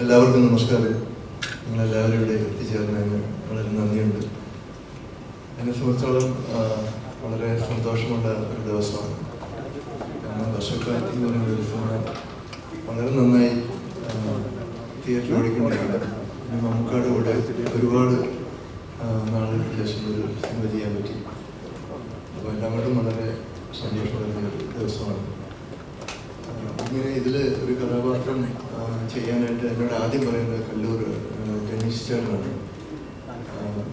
എല്ലാവർക്കും നമസ്കാരം. നിങ്ങളെല്ലാവരും ഇവിടെ എത്തിച്ചേർന്നതിന് വളരെ നന്ദിയുണ്ട്. എന്നെ സംബന്ധിച്ചോളം വളരെ സന്തോഷമുള്ള ഒരു ദിവസമാണ്. കാരണം വർഷക്കാലത്ത് എന്ന് പറയുന്ന സിനിമ വളരെ നന്നായി തിയേറ്റർ ഓടിക്കൊണ്ടിരിക്കുന്നത് മമ്മൂക്കാട് കൂടെ ഒരുപാട് നാളുകൾക്ക് ശേഷം ഒരു സിനിമ ചെയ്യാൻ പറ്റി. അപ്പോൾ എല്ലാം കൊണ്ടും വളരെ സന്തോഷമുള്ള ഒരു ദിവസമാണ്. ഇങ്ങനെ ഇതിൽ ഒരു കഥാപാത്രം ചെയ്യാനായിട്ട് എന്നോട് ആദ്യം പറയുന്നത് കല്ലൂർ ഡെനിസ് ചേട്ടനാണ്.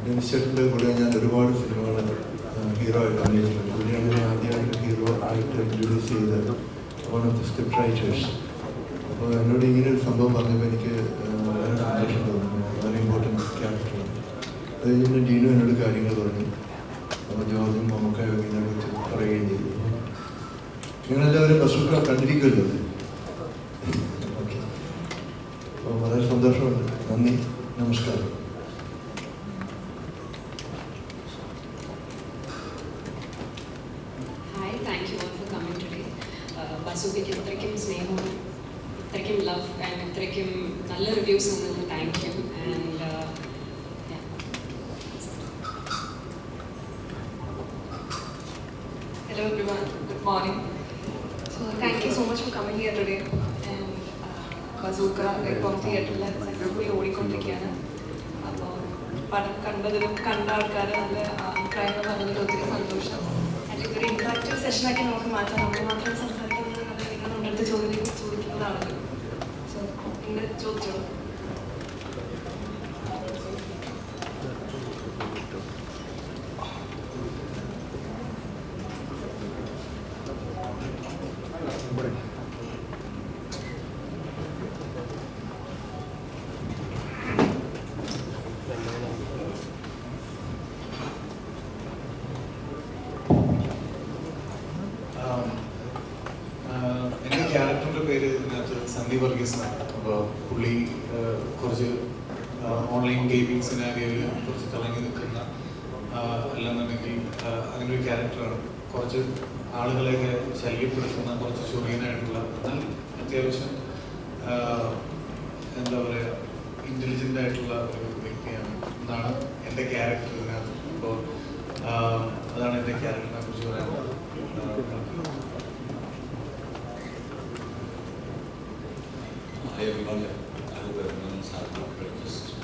ഡെനിസ് ചേട്ടന്റെ കൂടെ ഞാൻ ഒരുപാട് സിനിമകൾ ഹീറോ ആയിട്ട് അഭിനയിച്ചിട്ടുണ്ട്. പുള്ളിയാണ് ഞാൻ ആദ്യമായിട്ട് ഹീറോ ആയിട്ട് ഇൻട്രൊഡ്യൂസ് ചെയ്തത് one of the script writers അപ്പോൾ എന്നോട് ഇങ്ങനെ ഒരു സംഭവം പറഞ്ഞപ്പോൾ എനിക്ക് വളരെ സന്തോഷം തോന്നുന്നു വളരെ ഇമ്പോർട്ടന്റ് ക്യാരക്ടറാണ് അത് കഴിഞ്ഞാൽ ഡീനു എന്നോട് കാര്യങ്ങൾ പറഞ്ഞു. അപ്പോൾ ജോർജും മമ്മക്കായും ഇതിനെക്കുറിച്ച് പറയുകയും ചെയ്തു. നിങ്ങളെല്ലാവരും ബസ്സൊക്കെ കണ്ടിരിക്കുമല്ലോ അല്ലേ? ഓക്കെ അപ്പോൾ വളരെ സന്തോഷമുണ്ട് നന്ദി നമസ്കാരം hi thank you all for coming today ബസുബിക്ക് ഇത്രയ്ക്കും സ്നേഹവും ഇത്രയ്ക്കും ലവ് ആൻഡ് ഇത്രയ്ക്കും നല്ല റിവ്യൂസ് തന്നതിന് thank you and Hello everyone, good morning. So thank you so much for coming here today. And uh, Bazooka ഇപ്പോൾ തിയേറ്ററിൽ സക്സസ്ഫുള്ളി ഓടിക്കൊണ്ടിരിക്കുകയാണ്. അപ്പോൾ പടം കണ്ടതിലും കണ്ട ആൾക്കാർ നല്ല അഭിപ്രായങ്ങൾ പറഞ്ഞതിൽ ഒത്തിരി സന്തോഷം. ആൻഡ് ഇതൊരു ഇൻട്രാക്റ്റീവ് സെഷനാക്കി നമുക്ക് മാറ്റാം. നമ്മൾ മാത്രം നല്ല നിങ്ങൾ നമ്മുടെ അടുത്ത് ചോദ്യം ചോദിക്കുന്നതാണല്ലോ സോ നിങ്ങൾ ചോദിച്ചോളൂ ആം, പേര് ഇതിനകത്ത് സന്ദീപ് വർഗീസാണ് അപ്പോൾ പുള്ളി കുറച്ച് ഓൺലൈൻ ഗെയിമിംഗ് സിനാരിയോയിൽ കുറച്ച് തിളങ്ങി നിൽക്കുന്ന അല്ലെന്നുണ്ടെങ്കിൽ അങ്ങനെ ഒരു ക്യാരക്ടറാണ് കുറച്ച് ആളുകളെയൊക്കെ ശല്യപ്പെടുത്തുന്ന കുറച്ച് ചൊറിയനായിട്ടുള്ള എന്നാൽ അത്യാവശ്യം എന്താ പറയുക ഇന്റലിജന്റ് ആയിട്ടുള്ള ഒരു വ്യക്തിയാണ്. എന്നാണ് എന്റെ ക്യാരക്ടർ ഇതിനകത്ത്. അപ്പോൾ അതാണ് എന്റെ ക്യാരക്ടറിനെ കുറിച്ച് പറയാനുള്ളത്. Hi everyone, I hope everyone's had good breakfast.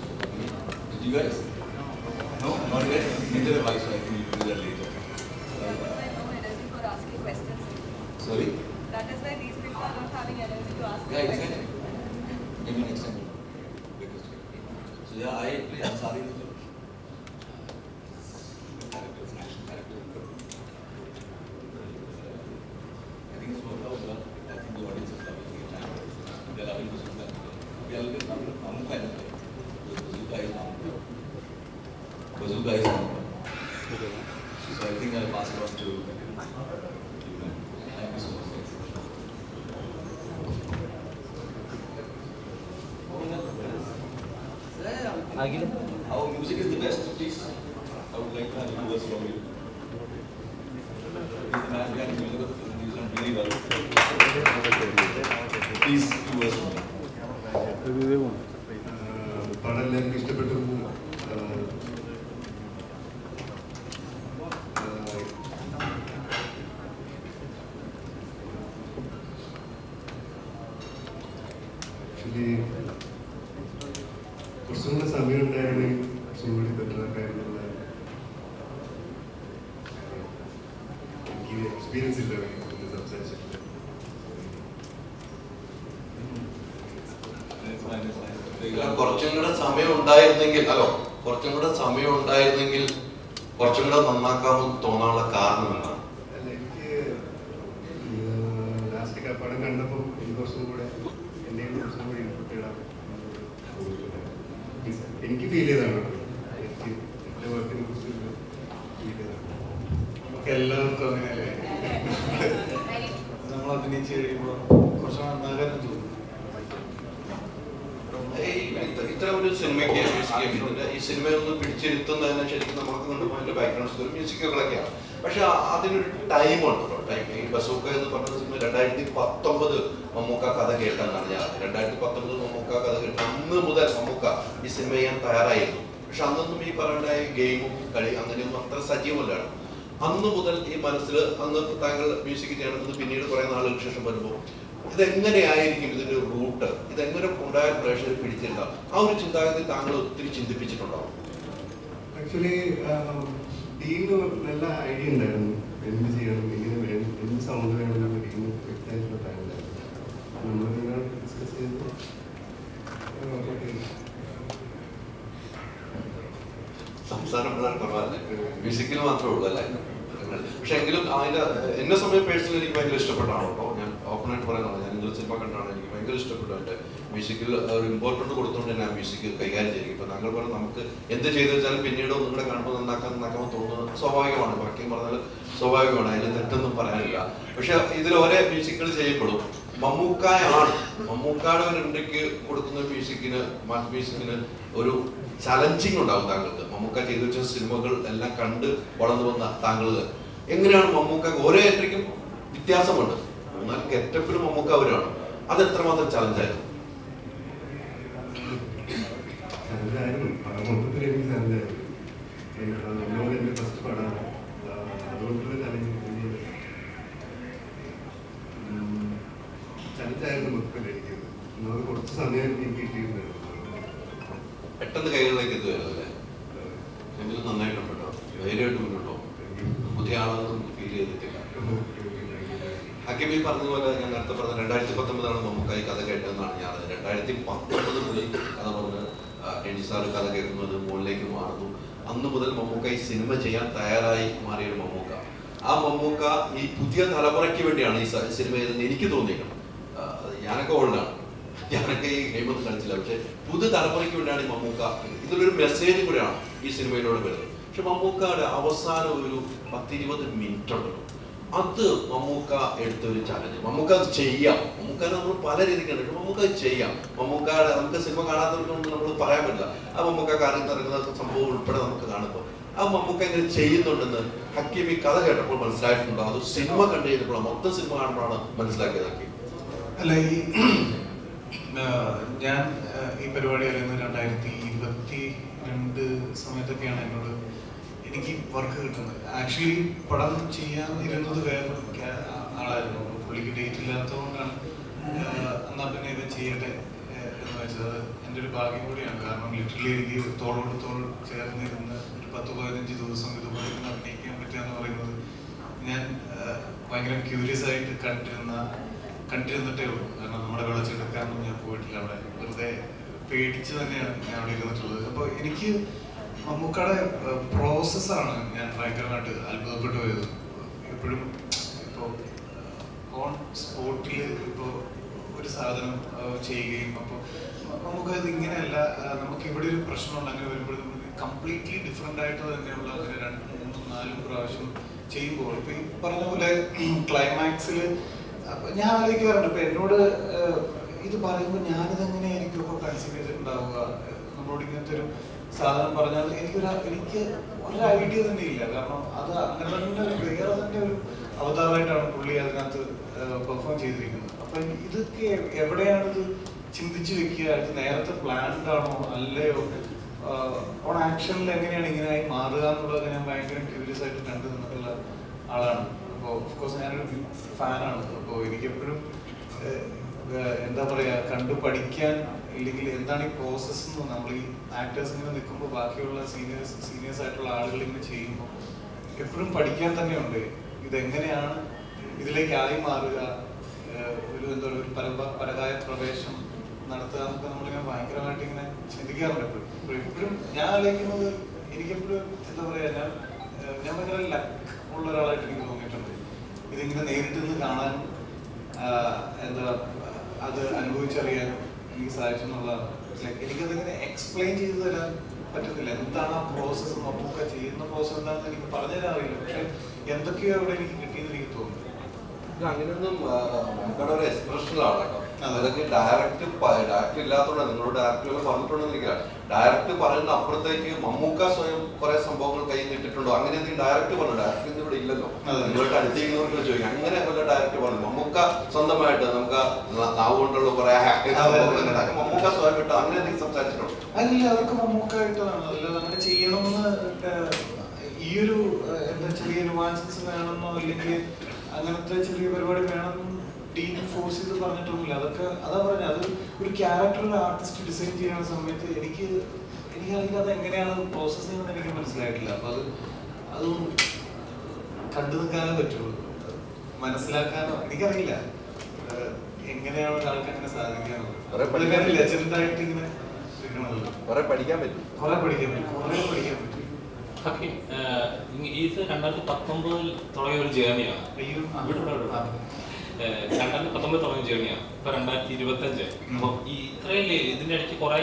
Did you guys? No, not yet. Neither have I, so I think we'll do that later. That is why no energy for asking questions. Sorry? That is why these people are not having energy to ask Yeah, questions. exactly. Maybe next time. So yeah, I play Ansari So I think I'll pass it on to you. Thank you so much. Our music is the best, please. I would like to have two words from you. Actually കുറച്ചും കൂടെ സമയം ഉണ്ടായിരുന്നെങ്കിൽ കുറച്ചും കൂടി better എനിക്ക് experience ഇല്ല സംസാരിച്ചിട്ടില്ല കുറച്ചും കൂടെ സമയം ഉണ്ടായിരുന്നെങ്കിൽ ഹലോ കുറച്ചും കൂടെ സമയം ഉണ്ടായിരുന്നെങ്കിൽ കുറച്ചും കൂടെ നന്നാക്കാമെന്ന് തോന്നാനുള്ള കാരണം എന്താണ് അല്ല, എനിക്ക് ലാസ്റ്റ് പടം കണ്ടപ്പോൾ എനിക്ക് കുറച്ചും കൂടെ എന്തെങ്കിലും കുറച്ചും കൂടി ഇൻപുട്ട് ഇടാൻ എനിക്ക് ഫീൽ ചെയ്തതാണ് എനിക്ക് എന്റെ വർക്കിനെ കുറിച്ച് ഫീൽ ചെയ്തതാണ് നമുക്ക് എല്ലാവർക്കും അങ്ങനെയല്ലേ? നമ്മൾ അഭിനയിച്ച് കഴിയുമ്പോൾ കുറച്ച് നന്നാകാനും തോന്നും. ഇത്ര- ഒരു സിനിമയ്ക്ക് മ്യൂസിക് ഈ സിനിമയൊന്ന് പിടിച്ചിരുത്തുന്നതിന് ശരിക്കും നമുക്ക് കൊണ്ടുപോകുന്ന ബാക്ക്ഗ്രൗണ്ട് മ്യൂസിക്കുകളൊക്കെയാണ് പക്ഷെ അതിനൊരു ടൈമുണ്ട് ബസൂക്ക എന്ന് പറഞ്ഞ സിനിമ രണ്ടായിരത്തി പത്തൊമ്പത് മമ്മൂക്ക കഥ കേട്ടെന്നാണ് ഞാൻ രണ്ടായിരത്തി പത്തൊമ്പത് മമ്മൂക്ക കഥ കേട്ട അന്ന് മുതൽ മമ്മൂക്ക ഈ സിനിമ ചെയ്യാൻ തയ്യാറായിരുന്നു. പക്ഷെ അന്നൊന്നും ഈ പറയുന്ന ഗെയിമും കളി അങ്ങനെയൊന്നും അത്ര സജീവമല്ലാണ് അന്ന് മുതൽ ഈ മനസ്സിൽ അന്ന് താങ്കൾ മ്യൂസിക് ചെയ്യണമെന്ന് പിന്നീട് കുറെ നാളുകൾക്ക് ശേഷം വരുമ്പോൾ ഇതെങ്ങനെയായിരിക്കും ഇതിന്റെ റൂട്ട് ഇതെങ്ങനെ ഉണ്ടായ പ്രേക്ഷകർ പിടിച്ചിരുന്ന ആ ഒരു ചിന്താഗതി താങ്കൾ ഒത്തിരി ചിന്തിപ്പിച്ചിട്ടുണ്ടാവും. ആക്ച്വലി ടീമിന് നല്ല ഐഡിയ ഉണ്ടായിരുന്നു. എന്ത് ചെയ്യണം എങ്ങനെ വേണം എന്ത് സൗണ്ട് വേണം എന്നുള്ള ടീമിന് വ്യക്തമായിട്ടുള്ള പ്ലാൻ ഉണ്ടായിരുന്നു നമ്മളിങ്ങനെ ഡിസ്കസ് ചെയ്ത് സംസാരം കുറവല്ലേ മ്യൂസിക്കിൽ മാത്രമേ ഉള്ളൂ അല്ലേ? പക്ഷെ എങ്കിലും അതിന്റെ എന്നെ സമയം പേഴ്സണലി എനിക്ക് ഭയങ്കര ഇഷ്ടപ്പെട്ടാണ് കേട്ടോ ഓപ്പണായിട്ട് പറയുന്നത് ഞാൻ ഇന്നലെ സിനിമ കണ്ടാണ്. എനിക്ക് ഭയങ്കര ഇഷ്ടപ്പെട്ടു. എന്റെ മ്യൂസിക്കിൽ ഒരു ഇമ്പോർട്ടന്റ് കൊടുത്തുകൊണ്ട് ഞാൻ മ്യൂസിക് കൈകാര്യം ചെയ്യും. ഇപ്പൊ താങ്കൾ പറഞ്ഞു നമുക്ക് എന്ത് ചെയ്തു വെച്ചാലും പിന്നീട് ഒന്നും കൂടെ കാണുമ്പോൾ നന്നാക്കാൻ നന്നാക്കാൻ തോന്നുന്നത് സ്വാഭാവികമാണ്. ബാക്കി പറഞ്ഞാൽ സ്വാഭാവികമാണ്. അതിൽ തെറ്റൊന്നും പറയാനില്ല. പക്ഷെ ഇതിൽ ഒരേ മ്യൂസിക്കുകൾ ചെയ്യപ്പെടും. മമ്മൂക്കായാണ്. മമ്മൂക്കായുടെ ഒരു ഇന്ത്യയ്ക്ക് കൊടുക്കുന്ന മ്യൂസിക്കിന് മറ്റ് മ്യൂസിക്കിന് ഒരു ചലഞ്ചിങ് ഉണ്ടാവും താങ്കൾക്ക്. മമ്മൂക്ക ചെയ്തു വെച്ച സിനിമകൾ എല്ലാം കണ്ട് വളർന്നു വന്ന താങ്കൾ. എങ്ങനെയാണ് മമ്മൂക്ക ഓരോ എൻട്രിക്കും വ്യത്യാസമുണ്ട്. എന്നാൽ ഗെറ്റപ്പിലും മമ്മൂക്ക അവരാണ് അത് എത്രമാത്രം ചലഞ്ചായിരുന്നു എനി സാറ് കഥ കേൾക്കുന്നത് മുകളിലേക്ക് മാറുന്നു. അന്ന് മുതൽ മമ്മൂക്ക ഈ സിനിമ ചെയ്യാൻ തയ്യാറായി മാറിയൊരു മമ്മൂക്ക. ആ മമ്മൂക്ക ഈ പുതിയ തലമുറയ്ക്ക് വേണ്ടിയാണ് ഈ സിനിമ ചെയ്തതെന്ന് എനിക്ക് തോന്നിയിട്ടുണ്ട് ഞാനൊക്കെ ഓൾഡാണ്. ഞാനൊക്കെ ഈ ഗെയിമൊന്നും കളിച്ചില്ല. പക്ഷെ പുതു തലമുറയ്ക്ക് വേണ്ടിയാണ് ഈ മമ്മൂക്ക ഇതിലൊരു മെസ്സേജ് കൂടെയാണ് ഈ സിനിമയിലൂടെ വരുന്നത്. പക്ഷെ മമ്മൂക്കയുടെ അവസാനം ഒരു പത്തിരുപത് മിനിറ്റ് ഉണ്ടല്ലോ അത് മമ്മൂക്ക എടുത്ത ഒരു ചലഞ്ച് മമ്മൂക്ക അത് ചെയ്യാം. മമ്മൂക്ക നമ്മൾ പല രീതിക്ക് കണ്ടിട്ട് മമ്മൂക്ക ചെയ്യാം. മമ്മൂക്ക നമുക്ക് സിനിമ കാണാത്തവർക്കൊന്നും നമ്മൾ പറയാൻ പറ്റില്ല. ആ മമ്മൂക്ക കാര്യം ഇറങ്ങുന്ന സംഭവം ഉൾപ്പെടെ നമുക്ക് കാണുമ്പോൾ ആ മമ്മൂക്ക ഇങ്ങനെ ചെയ്യുന്നുണ്ടെന്ന് ഹക്കീം ഈ കഥ കേട്ടപ്പോൾ മനസ്സിലായിട്ടുണ്ടോ. അത് സിനിമ കണ്ടു കഴിഞ്ഞപ്പോഴാണ് മൊത്തം സിനിമ കാണുമ്പോഴാണ് മനസ്സിലാക്കിയത് അല്ല ഈ ഞാൻ ഈ പരിപാടി അറിയുന്നത് രണ്ടായിരത്തി ഇരുപത്തി രണ്ട് സമയത്തൊക്കെയാണ് എന്നോട് എനിക്ക് വർക്ക് കിട്ടുന്നത്. ആക്ച്വലി പടം ചെയ്യാൻ ഇരുന്നത് വേറെ ആളായിരുന്നു. പുള്ളിക്ക് ഡേറ്റ് ഇല്ലാത്തതുകൊണ്ടാണ് എന്നാൽ എന്നാ പിന്നെ ഇത് ചെയ്യട്ടെ എന്ന് വെച്ചത്. എന്റെ ഒരു ഭാഗ്യം കൂടിയാണ്. കാരണം ലിറ്ററലി എനിക്ക് തോളോട് തോൾ ചേർന്നിരുന്ന് ഒരു പത്ത് പതിനഞ്ച് ദിവസം ഇതുപോലെ അഭിനയിക്കാൻ പറ്റുക എന്ന് പറയുന്നത് ഞാൻ ഭയങ്കര ക്യൂരിയസ് ആയിട്ട് കണ്ടിരുന്ന കണ്ടിരുന്നിട്ടേ ഉള്ളൂ. കാരണം നമ്മുടെ വിളച്ചെടുക്കാനൊന്നും ഞാൻ പോയിട്ടില്ല അവിടെ. വെറുതെ പേടിച്ച് തന്നെയാണ് ഞാൻ അവിടെ ഇരുന്നിട്ടുള്ളത്. അപ്പോൾ എനിക്ക് മമ്മൂക്കയുടെ പ്രോസസ്സാണ് ഞാൻ ഭയങ്കരമായിട്ട് അത്ഭുതപ്പെട്ടു പോയത്. എപ്പോഴും ഇപ്പോൾ ഓൺ സ്പോട്ടിൽ ഇപ്പോൾ ഒരു സാധനം ചെയ്യുകയും അപ്പോൾ നമുക്ക് ഇങ്ങനെയല്ല നമുക്ക് ഇവിടെ ഒരു പ്രശ്നമുണ്ട് അങ്ങനെ വരുമ്പോൾ കംപ്ലീറ്റ്ലി ഡിഫറെന്റ് ആയിട്ട് തന്നെയുള്ള അങ്ങനെ രണ്ട് മൂന്നും നാലും പ്രാവശ്യം ചെയ്യുമ്പോൾ ഇപ്പം ഈ പറഞ്ഞ പോലെ ക്ലൈമാക്സിൽ ഞാൻ ആലോചിക്കാറുണ്ട് ഇപ്പം എന്നോട് ഇത് പറയുമ്പോൾ ഞാനിതെങ്ങനെയായിരിക്കും ഇപ്പോൾ കൺസിഡർ ചെയ്തിട്ടുണ്ടാവുക? നമ്മളോട് ഇങ്ങനത്തെ ഒരു സാധനം പറഞ്ഞാൽ എനിക്കൊരു എനിക്ക് ഒരു ഐഡിയ തന്നെ ഇല്ല. കാരണം അത് അങ്ങനെ തന്നെ ഒരു വേറെ തന്നെ ഒരു അവതാറായിട്ടാണ് പുള്ളി അതിനകത്ത് പെർഫോം ചെയ്തിരിക്കുന്നത്. അപ്പൊ ഇതൊക്കെ എവിടെയാണ് ഇത് ചിന്തിച്ചു വെക്കുക? ഇത് നേരത്തെ പ്ലാൻഡ് ആണോ? അല്ലയോ? ഓൺ ആക്ഷനിൽ എങ്ങനെയാണ് ഇങ്ങനെയായി മാറുക എന്നുള്ളത് ഞാൻ ഭയങ്കര ക്യൂരിയസ് ആയിട്ട് കണ്ടു നിന്നിട്ടുള്ള ആളാണ്. അപ്പോൾ ഓഫ്കോഴ്സ് ഞാനൊരു ഫാനാണ് അപ്പോൾ എനിക്കെപ്പോഴും എന്താ പറയാ കണ്ടു പഠിക്കാൻ ഇല്ലെങ്കിൽ എന്താണ് ഈ പ്രോസസ്സ് എന്ന് നമ്മൾ ഈ ആക്ടേഴ്സ് ഇങ്ങനെ നിൽക്കുമ്പോൾ ബാക്കിയുള്ള സീനിയേഴ്സ് സീനിയേഴ്സ് ആയിട്ടുള്ള ആളുകൾ ഇങ്ങനെ ചെയ്യുമ്പോൾ എപ്പോഴും പഠിക്കാൻ തന്നെയുണ്ട് ഇതെങ്ങനെയാണ് ഇതിലേക്ക് ആയി മാറുക? ഒരു എന്താ ഒരു പരമ്പ പരകായ പ്രവേശം നടത്തുക എന്നൊക്കെ നമ്മളിങ്ങനെ ഭയങ്കരമായിട്ട് ഇങ്ങനെ ചിന്തിക്കാറുണ്ട് എപ്പോഴും. എപ്പോഴും ഞാൻ ആലോചിക്കുന്നത് എനിക്കെപ്പോഴും എന്താ പറയുക ഞാൻ ഞാൻ ഭയങ്കര ലക്ക് ഉള്ള ഒരാളായിട്ട് എനിക്ക് തോന്നിയിട്ടുണ്ട്. ഇതിങ്ങനെ നേരിട്ട് നിന്ന് കാണാൻ എന്താ അത് അനുഭവിച്ചറിയാൻ എനിക്ക് സാധിച്ചു എന്നുള്ളതാണ്. എനിക്കതിങ്ങനെ എക്സ്പ്ലെയിൻ ചെയ്തു തരാൻ പറ്റുന്നില്ല എന്താണ് ആ പ്രോസസ്സ് മമ്മൂക്ക ചെയ്യുന്ന പ്രോസസ്സ് എന്താണെന്ന് എനിക്ക് പറഞ്ഞു തരാൻ അറിയില്ല. പക്ഷെ എന്തൊക്കെയോ അവിടെ എനിക്ക് കിട്ടിയെന്ന് എനിക്ക് തോന്നുന്നു. അങ്ങനെയൊന്നും ഒരു എക്സ്പ്രഷനിലാണ് അതൊക്കെ ഡയറക്റ്റ് ഡയറക്റ്റ് ഇല്ലാത്തതുകൊണ്ട് നിങ്ങളോട് ഡയറക്റ്റുകൾ പറഞ്ഞിട്ടുണ്ടെന്നിരിക്കില്ല ഡയറക്റ്റ് പറയുന്ന അപ്പുറത്തേക്ക് മമ്മൂക്ക സ്വയം കുറെ സംഭവങ്ങൾ കൈ നിട്ടിട്ടുണ്ടോ? അങ്ങനെ എന്തെങ്കിലും ഡയറക്റ്റ് പറഞ്ഞു ഡയറക്റ്റ് ഇവിടെ ഇല്ലല്ലോ. നിങ്ങൾക്ക് നിങ്ങളുടെ അടുത്തിരിക്കുന്നവർക്ക് ചോദിക്കാം. അങ്ങനെ വല്ല ഡയറക്റ്റ് പറഞ്ഞു. മമ്മൂക്ക സ്വന്തമായിട്ട് നമുക്ക് നാവ് കൊണ്ടുള്ള കുറെ. മമ്മൂക്ക സ്വയം ഇട്ടോ അങ്ങനെ എന്തെങ്കിലും സംസാരിച്ചിട്ടുണ്ടോ? അല്ല അതൊക്കെ മമ്മൂക്കായിട്ടാണ്. അല്ലാതെ അങ്ങനെ ചെയ്യണമെന്ന് ഈ ഒരു എന്താ ചെറിയ നുവാൻസസ് വേണമെന്നോ അല്ലെങ്കിൽ അങ്ങനത്തെ ചെറിയ പരിപാടി വേണം ടീം ഫോഴ്സ് ചെയ്ത് പറഞ്ഞിട്ടൊന്നുമില്ല. അതൊക്കെ അതാ പറഞ്ഞത് അത് ഒരു ക്യാരക്ടർ ഒരു ആർട്ടിസ്റ്റ് ഡിസൈൻ ചെയ്യുന്ന സമയത്ത് എനിക്ക് എനിക്കറിയില്ല അത് എങ്ങനെയാണ് പ്രോസസ് ചെയ്യുന്നത് എനിക്ക് മനസ്സിലായിട്ടില്ല. അപ്പൊ അത് അതൊന്നും കണ്ടു നിൽക്കാനേ പറ്റുള്ളൂ. മനസ്സിലാക്കാനോ എനിക്കറിയില്ല. എങ്ങനെയാണ് ഒരാൾക്ക് അങ്ങനെ സാധിക്കാനുള്ളത് ലെജൻഡായിട്ട് ഇങ്ങനെ കുറെ പഠിക്കാൻ പറ്റും. കുറെ പഠിക്കാൻ പറ്റും. കുറെ പഠിക്കാൻ പറ്റും. ഇത് രണ്ടായിരത്തി പത്തൊമ്പതിൽ തുടങ്ങിയ ഒരു. ഏഹ് രണ്ടായിരത്തി പത്തൊമ്പതിൽ തുടങ്ങിയ ജേർണിയാണ് ഇപ്പൊ രണ്ടായിരത്തി ഇരുപത്തഞ്ച് ഉം. അപ്പൊ ഈ ഇത്രയും ഇതിന്റെ ഇടയ്ക്ക് കുറെ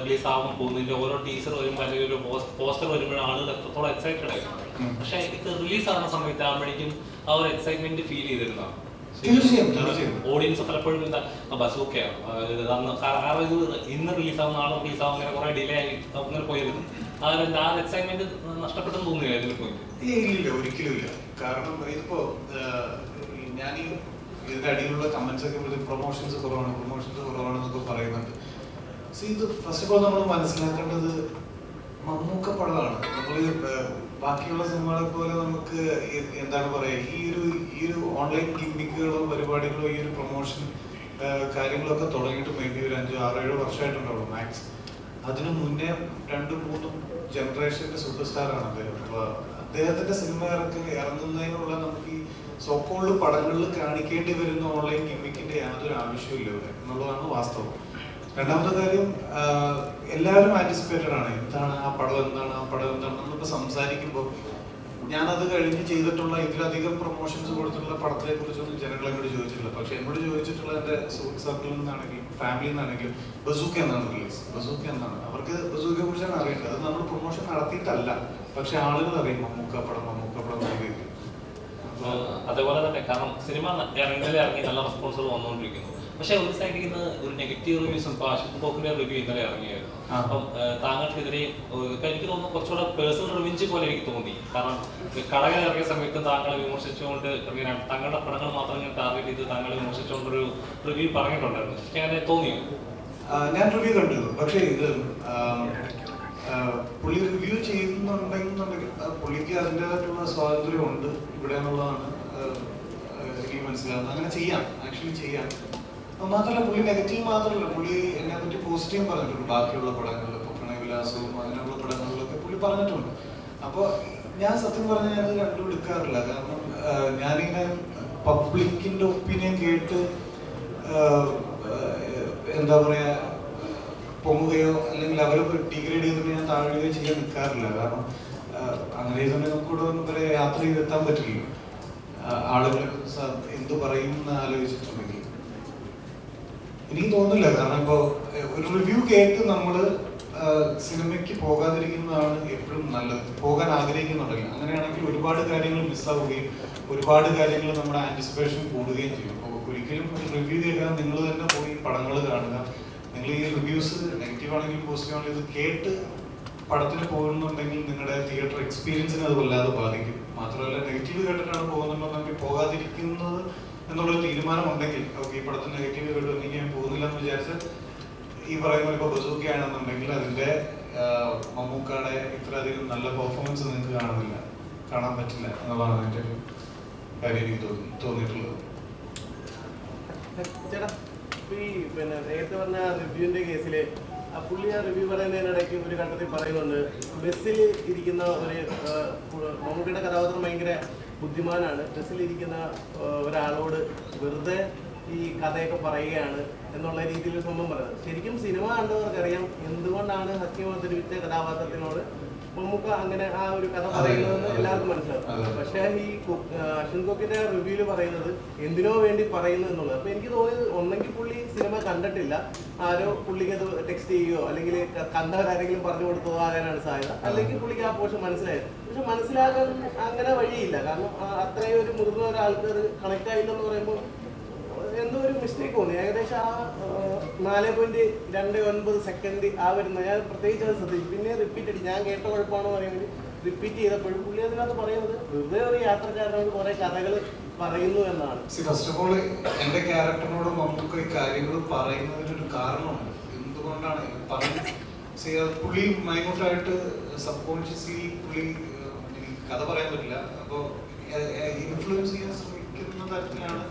റിലീസ് ആവാൻ പോകുന്നതിന്റെ ഓരോ വരുമ്പോൾ അല്ലെങ്കിൽ ഒരു പോസ്റ്റർ വരുമ്പോഴും ആളുകൾ എത്രത്തോളം എക്സൈറ്റഡ് ആയിരുന്നു. പക്ഷെ ഇത് റിലീസ് ആവുന്ന സമയത്ത് ആകുമ്പോഴേക്കും ആ ഒരു എക്സൈറ്റ്മെന്റ് ഫീൽ ചെയ്തിരുന്നതാണ്. ഓഡിയൻസ് പലപ്പോഴും എന്താ ബസൂക്കയാണ് അന്ന് കാ- കാരണം ഇത് ഇന്ന് റിലീസ് ആവുന്ന നാളെ റിലീസ് ആവുന്ന അങ്ങനെ കുറെ ഡിലേ ആയി അങ്ങനെ പോയിരുന്നു ആ ഒരു ആ എക്സൈറ്റ്മെന്റ് നഷ്ടപ്പെട്ടെന്ന് പോയിട്ട് ഇല്ലില്ല ഒരിക്കലും കാരണം ഇതിപ്പോ ഞാൻ ഇതിന്റെ അടിയിലുള്ള കമന്റ്സ് ഒക്കെ പ്രൊമോഷൻസ് കുറവാണ് പ്രൊമോഷൻസ് കുറവാണെന്നൊക്കെ പറയുന്നുണ്ട്. സി ഇത് ഫസ്റ്റ് ഓഫ് ഓൾ നമ്മൾ മനസ്സിലാക്കേണ്ടത് മമ്മൂക്ക പടമാണ് നമ്മൾ ബാക്കിയുള്ള സിനിമകളെ പോലെ നമുക്ക് എന്താണ് പറയുക ഈ ഒരു ഈ ഒരു ഓൺലൈൻ ഗിമ്മിക്കുകളോ പരിപാടികളോ ഈ ഒരു പ്രൊമോഷൻ കാര്യങ്ങളൊക്കെ തുടങ്ങിയിട്ട് മേ ബി ഒരു അഞ്ചോ ആറോ ഏഴോ വർഷമായിട്ടുണ്ടാവുള്ളൂ മാക്സ് അതിനു മുന്നേ രണ്ടും മൂന്നും ജനറേഷന്റെ സൂപ്പർ സ്റ്റാറാണ് അദ്ദേഹം അദ്ദേഹത്തിന്റെ സിനിമ ഇറക്കി ഇറങ്ങുന്നതിനുള്ള നമുക്ക് ഈ സോക്കോൾഡ് പടങ്ങളിൽ കാണിക്കേണ്ടി വരുന്ന ഓൺലൈൻ ഗിമ്മിക്കിന്റെ യാതൊരു ആവശ്യമില്ല ഇവിടെ എന്നുള്ളതാണ് വാസ്തവം. രണ്ടാമത്തെ കാര്യം എല്ലാവരും ആന്റിസിപ്പേറ്റഡ് ആണ്. എന്താണ് ആ പടം എന്താണ് ആ പടം എന്താണ്? നമ്മളിപ്പോ സംസാരിക്കുമ്പോൾ ഞാനത് കഴിഞ്ഞ് ചെയ്തിട്ടുള്ള ഇതിലധികം പ്രൊമോഷൻസ് കൊടുത്തിട്ടുള്ള പടത്തെ കുറിച്ചൊന്നും ജനങ്ങൾ എന്നോട് ചോദിച്ചിട്ടില്ല. പക്ഷെ എന്നോട് ചോദിച്ചിട്ടുള്ള എന്റെ സുഹൃത്ത് സർക്കിളിൽ നിന്നാണെങ്കിലും ഫാമിലിയിൽ നിന്നാണെങ്കിലും ബസൂക്ക എന്നാണ് റിലീസ് ബസൂക്ക എന്നാണ്. അവർക്ക് ബസൂക്കയെ കുറിച്ചാണ് അറിയേണ്ടത്. അത് നമ്മൾ പ്രൊമോഷൻ നടത്തിയിട്ടല്ല. പക്ഷെ ആളുകൾ അറിയും മമ്മൂക്ക പടം മമ്മൂക്ക പടം അതേപോലെ തന്നെ. കാരണം സിനിമ ഇറങ്ങി നല്ല റെസ്പോൺസുകൾ വന്നുകൊണ്ടിരിക്കുന്നു. പക്ഷെ ഒരു സൈഡിൽ നിന്ന് ഒരു നെഗറ്റീവ് റിവ്യൂസും ഇപ്പൊ അശോക് ബോക്കിന്റെ റിവ്യൂ ഇന്നലെ ഇറങ്ങിയായിരുന്നു. അപ്പം താങ്കൾക്ക് താങ്കൾക്കെതിരെ എനിക്ക് തോന്നുന്നു കുറച്ചുകൂടെ പേഴ്സണൽ റിവെഞ്ച് പോലെ എനിക്ക് തോന്നി. കാരണം കടകൾ ഇറങ്ങിയ സമയത്ത് താങ്കളെ വിമർശിച്ചുകൊണ്ട് ഇങ്ങനെ തങ്ങളുടെ പടങ്ങൾ മാത്രം ഞാൻ ടാർഗറ്റ് ചെയ്ത് താങ്കളെ വിമർശിച്ചുകൊണ്ടൊരു റിവ്യൂ പറഞ്ഞിട്ടുണ്ടായിരുന്നു. എനിക്ക് അങ്ങനെ തോന്നിയോ? ഞാൻ റിവ്യൂ കണ്ടിരുന്നു പക്ഷേ ഇത് പുള്ളി റിവ്യൂ ചെയ്യുന്നുണ്ടെന്നുണ്ടെങ്കിൽ ആ, പുള്ളിക്ക് അതിന്റെതായിട്ടുള്ള സ്വാതന്ത്ര്യമുണ്ട്. ഇവിടെ എന്നുള്ളതാണ് എനിക്ക് മനസ്സിലാവുന്നത്. അങ്ങനെ ചെയ്യാം. ആക്ച്വലി ചെയ്യാം. മാത്രമല്ല പുള്ളി നെഗറ്റീവ് മാത്രമല്ല. പുള്ളി എന്നെ പറ്റി പോസിറ്റീവ് പറഞ്ഞിട്ടുണ്ട്. ബാക്കിയുള്ള പടങ്ങളിൽ ഇപ്പോൾ പ്രണയവിലാസവും അങ്ങനെയുള്ള പടങ്ങളിലൊക്കെ പുള്ളി പറഞ്ഞിട്ടുണ്ട്. അപ്പോൾ ഞാൻ സത്യം പറഞ്ഞാൽ ഞാനത് രണ്ടും എടുക്കാറില്ല. കാരണം ഞാനിങ്ങനെ പബ്ലിക്കിന്റെ ഒപ്പീനിയൻ കേട്ട് എന്താ പറയാ പൊങ്ങുകയോ അല്ലെങ്കിൽ അവരെ ഡിഗ്രേഡ് ചെയ്തിട്ട് ഞാൻ താഴുകയോ ചെയ്യാൻ നിൽക്കാറില്ല കാരണം അങ്ങനെ ചെയ്തുകൊണ്ട് ഒന്നും വരെ യാത്ര ചെയ്തെത്താൻ പറ്റില്ല ആളുകൾ എന്ത് പറയും എന്ന് ആലോചിച്ചിട്ടുണ്ടെങ്കിൽ. എനിക്ക് തോന്നുന്നില്ല. കാരണം ഇപ്പോൾ ഒരു റിവ്യൂ കേട്ട് നമ്മൾ സിനിമയ്ക്ക് പോകാതിരിക്കുന്നതാണ് എപ്പോഴും നല്ലത്. പോകാൻ ആഗ്രഹിക്കുന്നുണ്ടെങ്കിൽ അങ്ങനെയാണെങ്കിൽ ഒരുപാട് കാര്യങ്ങൾ മിസ്സാവുകയും ഒരുപാട് കാര്യങ്ങൾ നമ്മുടെ ആന്റിസിപ്പേഷൻ കൂടുകയും ചെയ്യും. അപ്പോൾ ഒരിക്കലും ഒരു റിവ്യൂ കേൾക്കാൻ നിങ്ങൾ തന്നെ പോയി പടങ്ങൾ കാണുക. നിങ്ങൾ ഈ റിവ്യൂസ് നെഗറ്റീവ് ആണെങ്കിലും പോസിറ്റീവ് ആണെങ്കിലും ഇത് കേട്ട് പടത്തിന് പോകുന്നുണ്ടെങ്കിൽ നിങ്ങളുടെ തിയേറ്റർ എക്സ്പീരിയൻസിനെ അത് വല്ലാതെ ബാധിക്കും. മാത്രമല്ല നെഗറ്റീവ് കേട്ടിട്ടാണ് പോകുന്നുണ്ടെന്നെങ്കിൽ പോകാതിരിക്കുന്നത് എന്നുള്ളൊരു തീരുമാനം ഉണ്ടെങ്കിൽ ഓക്കെ ഈ പടത്തിന് നെഗറ്റീവ് കേട്ടു എനിക്ക് ഞാൻ പോകുന്നില്ല എന്ന് വിചാരിച്ച് ഈ പറയുന്ന ഇപ്പോൾ ബസൂക്കി ആണെന്നുണ്ടെങ്കിൽ ആ, മമ്മൂക്കയുടെ ഇത്രയധികം നല്ല പെർഫോമൻസ് നിങ്ങൾക്ക് കാണുന്നില്ല. കാണാൻ പറ്റില്ല എന്നുള്ളതാണ് എന്റെ ഒരു കാര്യം എനിക്ക് തോന്നി തോന്നിയിട്ടുള്ളത്. ഈ പിന്നെ നേരത്തെ പറഞ്ഞ റിവ്യൂവിന്റെ കേസിൽ ആ പുള്ളി ആ റിവ്യൂ പറയുന്നതിനിടയ്ക്ക് ഒരു ഘട്ടത്തിൽ പറയുന്നുണ്ട് ബസ്സിൽ ഇരിക്കുന്ന ഒരു മമ്മൂട്ടിയുടെ കഥാപാത്രം ഭയങ്കര ബുദ്ധിമാനാണ്. ബസ്സിലിരിക്കുന്ന ഒരാളോട് വെറുതെ ഈ കഥയൊക്കെ പറയുകയാണ് എന്നുള്ള രീതിയിൽ സ്വന്തം പറയുന്നത്. ശരിക്കും സിനിമ കണ്ടവർക്കറിയാം എന്തുകൊണ്ടാണ് ഹക്കിമ തിരുവിറ്റ കഥാപാത്രത്തിനോട് മമ്മൂക്ക അങ്ങനെ ആ ഒരു കഥ പറയുന്നതെന്ന് എല്ലാവർക്കും മനസ്സിലാവും. പക്ഷേ ഈ അശ്വൻ കോക്കിന്റെ റിവ്യൂൽ പറയുന്നത് എന്തിനോ വേണ്ടി പറയുന്നു എന്നുള്ളത്. അപ്പൊ എനിക്ക് തോന്നിയത് ഒന്നെങ്കിൽ പുള്ളി സിനിമ കണ്ടിട്ടില്ല. ആരോ പുള്ളിക്ക് അത് ടെക്സ്റ്റ് ചെയ്യുകയോ അല്ലെങ്കിൽ കണ്ടവരാരെങ്കിലും പറഞ്ഞു കൊടുത്തോ ആകാനാണ് സാധ്യത. അല്ലെങ്കിൽ പുള്ളിക്ക് ആ പോർഷൻ മനസ്സിലായത്. പക്ഷെ മനസ്സിലാകാൻ അങ്ങനെ വഴിയില്ല. കാരണം അത്രയും ഒരു മുതിർന്ന ഒരാൾക്ക് അത് കണക്ട് ആയില്ലെന്ന് പറയുമ്പോൾ എന്തോ ഒരു മിസ്റ്റേക്ക് തോന്നി. ഏകദേശം ആ നാല് പോയിന്റ് രണ്ട് ഒൻപത് സെക്കൻഡ് ആ വരുന്ന. ഞാൻ പ്രത്യേകിച്ച് അത് ശ്രദ്ധിച്ചു. പിന്നെ റിപ്പീറ്റ് അടി. ഞാൻ കേട്ട കുഴപ്പമാണോ പറയുന്നത് റിപ്പീറ്റ് ചെയ്തപ്പോഴും പുള്ളി അതിനകത്ത് പറയുന്നത് വെറുതെ ഒരു യാത്രക്കാരനോട് കുറെ കഥകൾ പറയുന്നു എന്നാണ്. ഫസ്റ്റ് ഓഫ് ഓൾ എന്റെ ക്യാരക്ടറിനോട് നമുക്ക് ഈ കാര്യങ്ങൾ പറയുന്നതിനൊരു കാരണമുണ്ട്. എന്തുകൊണ്ടാണ്? പറഞ്ഞു പുള്ളി മൈന്യൂട്ടായിട്ട് സബ് കോൺഷ്യസ്ലി പുള്ളി കഥ പറയാൻ പറ്റില്ല. അപ്പോൾ ഇൻഫ്ലുവൻസ് ചെയ്യാൻ ശ്രമിക്കുന്ന തരത്തിലാണ്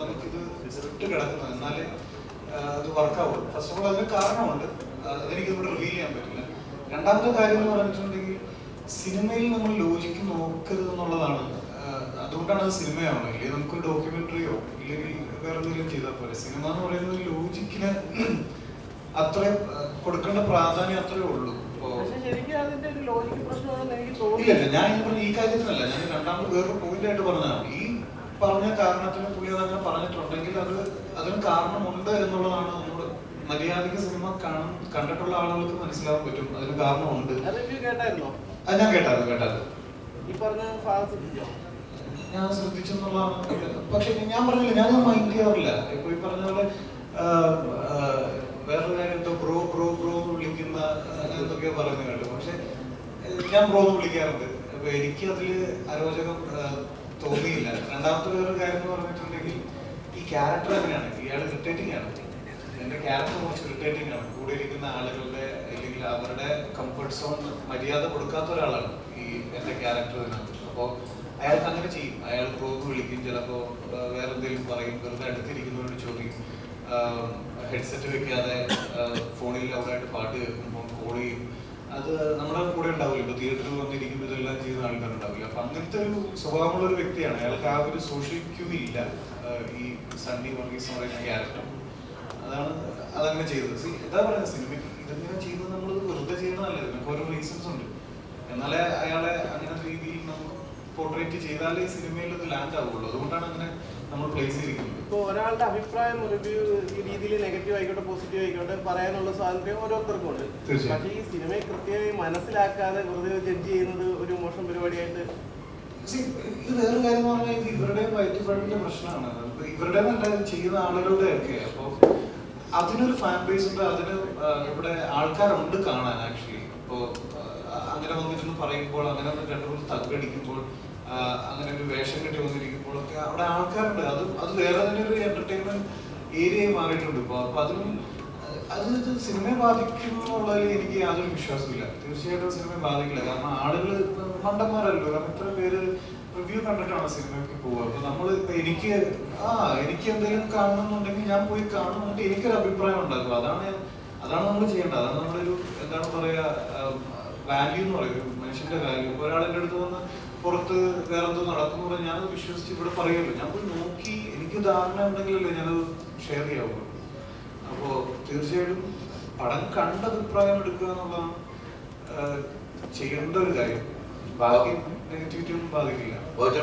നമുക്കിത് സ്ക്രിപ്റ്റ് കിടക്കുന്നത് എന്നാലേ അത് വർക്കാവുള്ളൂ ഫസ്റ്റ് ഓഫ് ഓൾ അതിന് കാരണമുണ്ട്. അതെനിക്ക് ഇവിടെ റിവീൽ ചെയ്യാൻ പറ്റില്ല. രണ്ടാമത്തെ കാര്യം എന്ന് പറഞ്ഞിട്ടുണ്ടെങ്കിൽ സിനിമയിൽ നമ്മൾ ലോജിക്ക് നോക്കരുത് എന്നുള്ളതാണ് അതുകൊണ്ടാണ് അത് സിനിമയാവുന്നത് ഇല്ലെങ്കിൽ നമുക്ക് ഡോക്യുമെന്ററിയോ ഇല്ലെങ്കിൽ വേറെ എന്തെങ്കിലും ചെയ്താൽ പോലെ സിനിമ എന്ന് പറയുന്നത് ലോജിക്കിന് അത്ര കൊടുക്കേണ്ട പ്രാധാന്യം അത്രേ ഉള്ളൂ. ഇല്ല ഞാൻ പറഞ്ഞ ഈ കാര്യത്തിനല്ല. ഞാൻ രണ്ടാമത് വേറൊരു പോയിന്റ് ആയിട്ട് പറഞ്ഞതാണ്. ഈ പറഞ്ഞ കാരണത്തിന് പുള്ളി അങ്ങനെ പറഞ്ഞിട്ടുണ്ടെങ്കിൽ അത് അതിന് കാരണമുണ്ട് എന്നുള്ളതാണ് നമ്മൾ മലയാളിക സിനിമ കാണും കണ്ടിട്ടുള്ള ആളുകൾക്ക് മനസ്സിലാവാൻ പറ്റും. അതിന് കാരണമുണ്ട്. അത് ഞാൻ കേട്ടായിരുന്നു കേട്ടായിരുന്നു. ഞാൻ ശ്രദ്ധിച്ചു എന്നുള്ളതാണ് പക്ഷെ ഞാൻ പറഞ്ഞില്ല ഞാൻ മൈൻഡ് ചെയ്യാറില്ല. ഇപ്പൊ ഈ പറഞ്ഞ പോലെ വേറൊരു കാര്യം എന്തോ ബ്രോ ബ്രോ ബ്രോ എന്ന് വിളിക്കുന്ന എന്നൊക്കെ പറഞ്ഞു കേട്ടു. പക്ഷെ ഞാൻ ബ്രോ എന്ന് വിളിക്കാറുണ്ട്. അപ്പൊ എനിക്ക് അതിൽ അരോചകം തോന്നിയില്ല. രണ്ടാമത്തെ വേറൊരു കാര്യം എന്ന് പറഞ്ഞിട്ടുണ്ടെങ്കിൽ ക്യാരക്ടർ എങ്ങനെയാണ് ഇയാൾ ഇറിറ്റേറ്റിംഗ് ആണ്. എന്റെ ക്യാരക്ടർ കുറച്ച് ഇറിറ്റേറ്റിംഗ് ആണ്. കൂടെ ഇരിക്കുന്ന ആളുകളുടെ അല്ലെങ്കിൽ അവരുടെ കംഫർട്ട് സോൺ മര്യാദ കൊടുക്കാത്ത ഒരാളാണ് ഈ എന്റെ ക്യാരക്ടറിനകത്ത് അപ്പോ അയാൾക്ക് അങ്ങനെ ചെയ്യും. അയാൾ പ്രോഗ് വിളിക്കും. ചിലപ്പോ വേറെ എന്തെങ്കിലും പറയും. വെറുതെ അടുത്തിരിക്കുന്നവരോട് ചോദിക്കും. ഹെഡ്സെറ്റ് വെക്കാതെ ഫോണിൽ ലൗഡായിട്ട് പാട്ട് കേൾക്കുമ്പോൾ കോൾ ചെയ്യും. അത് നമ്മുടെ കൂടെ ഉണ്ടാവില്ല. ഇപ്പൊ തിയേറ്ററിൽ വന്നിരിക്കുമ്പോൾ ഇതെല്ലാം ചെയ്യുന്ന ആൾക്കാരുണ്ടാവില്ല. അപ്പൊ അങ്ങനത്തെ ഒരു സ്വഭാവമുള്ള ഒരു വ്യക്തിയാണ്. അയാൾക്ക് ആ ഒരു സോഷ്യൽ ക്യൂ ഇല്ല. ഈ സണ്ണി വർഗീസ് എന്ന് പറയുന്ന ക്യാരക്ടർ. അതാണ് അതങ്ങനെ ചെയ്തത്. സി എന്താ പറയുക സിനിമയ്ക്ക് ഇതെങ്ങനെ ചെയ്യുന്നത് നമ്മൾ വെറുതെ ചെയ്യുന്നതല്ല. ഇതിനൊക്കെ ഓരോ റീസൺസ് ഉണ്ട്. എന്നാലേ അയാളെ അങ്ങനെ രീതിയിൽ നമ്മൾ പോർട്രേറ്റ് ചെയ്താലേ ഈ സിനിമയിൽ അത് ലാൻഡ് ആവുള്ളൂ. അതുകൊണ്ടാണ് അങ്ങനെ നമ്മൾ പ്ലേസ് ചെയ്തിരിക്കുന്നത്. ഇപ്പോൾ ഒരാളുടെ അഭിപ്രായം റിവ്യൂ ഈ രീതിയിൽ നെഗറ്റീവ് ആയിക്കോട്ടെ പോസിറ്റീവ് ആയിക്കോട്ടെ പറയാനുള്ള സ്വാതന്ത്ര്യം ഓരോരുത്തർക്കും ഉണ്ട്. പക്ഷേ ഈ സിനിമയെ കൃത്യമായി മനസ്സിലാക്കാതെ വെറുതെ ജഡ്ജ് ചെയ്യുന്നത് ഒരു മോശം പരിപാടിയായിട്ട് ഇത് വേറൊരു കാര്യം എന്ന് പറഞ്ഞാൽ ഇത് ഇവരുടെ വയറ്റുപഴപ്പിന്റെ പ്രശ്നമാണ്. ഇവരുടെ ചെയ്യുന്ന ആളുകളുടെ ഒക്കെ. അപ്പൊ അതിനൊരു ഫാൻ ബേസ് ഉണ്ട് അതിന് ഇവിടെ ആൾക്കാരുണ്ട് കാണാൻ ആക്ച്വലി ഇപ്പോ അങ്ങനെ വന്നിരുന്ന് പറയുമ്പോൾ അങ്ങനെ ഒന്ന് രണ്ടു മൂന്ന് തగ్గടിക്കുമ്പോൾ അങ്ങനെ ഒരു വേഷം കെട്ടി വന്നിരിക്കുമ്പോൾ ഒക്കെ അവിടെ ആൾക്കാരുണ്ട്. അത് അത് വേറെ തന്നെ ഒരു എന്റർടൈൻമെന്റ് ഏരിയ മാറിയിട്ടുണ്ട്. ഇപ്പൊ അപ്പൊ അതിനും അത് സിനിമയെ ബാധിക്കുന്നുള്ളതിൽ എനിക്ക് യാതൊരു വിശ്വാസമില്ല തീർച്ചയായിട്ടും സിനിമയെ ബാധിക്കില്ല. കാരണം ആളുകൾ മണ്ടന്മാരല്ലോ കാരണം ഇത്ര പേര് റിവ്യൂ കണ്ടിട്ടാണ് സിനിമയ്ക്ക് പോവുക. അപ്പൊ നമ്മൾ എനിക്ക് ആ എനിക്ക് എന്തെങ്കിലും കാണണമെന്നുണ്ടെങ്കിൽ ഞാൻ പോയി കാണുന്നുണ്ട് എനിക്കൊരു അഭിപ്രായം ഉണ്ടാക്കും. അതാണ് അതാണ് നമ്മൾ ചെയ്യേണ്ടത്. അതാണ് നമ്മളൊരു എന്താണ് പറയാ വാല്യൂ എന്ന് പറയും. മനുഷ്യന്റെ വാല്യൂ എന്റെ അടുത്ത് വന്ന് പുറത്ത് വേറെ എന്തോ നടക്കുന്നു പറഞ്ഞാൽ ഞാനത് വിശ്വസിച്ച് ഇവിടെ പറയുമല്ലോ. ഞാൻ പോയി നോക്കി. എനിക്ക് ധാരണ ഉണ്ടെങ്കിലല്ലേ ഞാനത് ഷെയർ ചെയ്യാവുള്ളൂ. അപ്പോ തീർച്ചയായിട്ടും പടം കണ്ട അഭിപ്രായം എടുക്കുക എന്നുള്ളതാണ് ചെയ്യേണ്ട ഒരു കാര്യം. ബാക്കി നെഗറ്റിവിറ്റി ഒന്നും ബാധിക്കില്ല. ഒറ്റ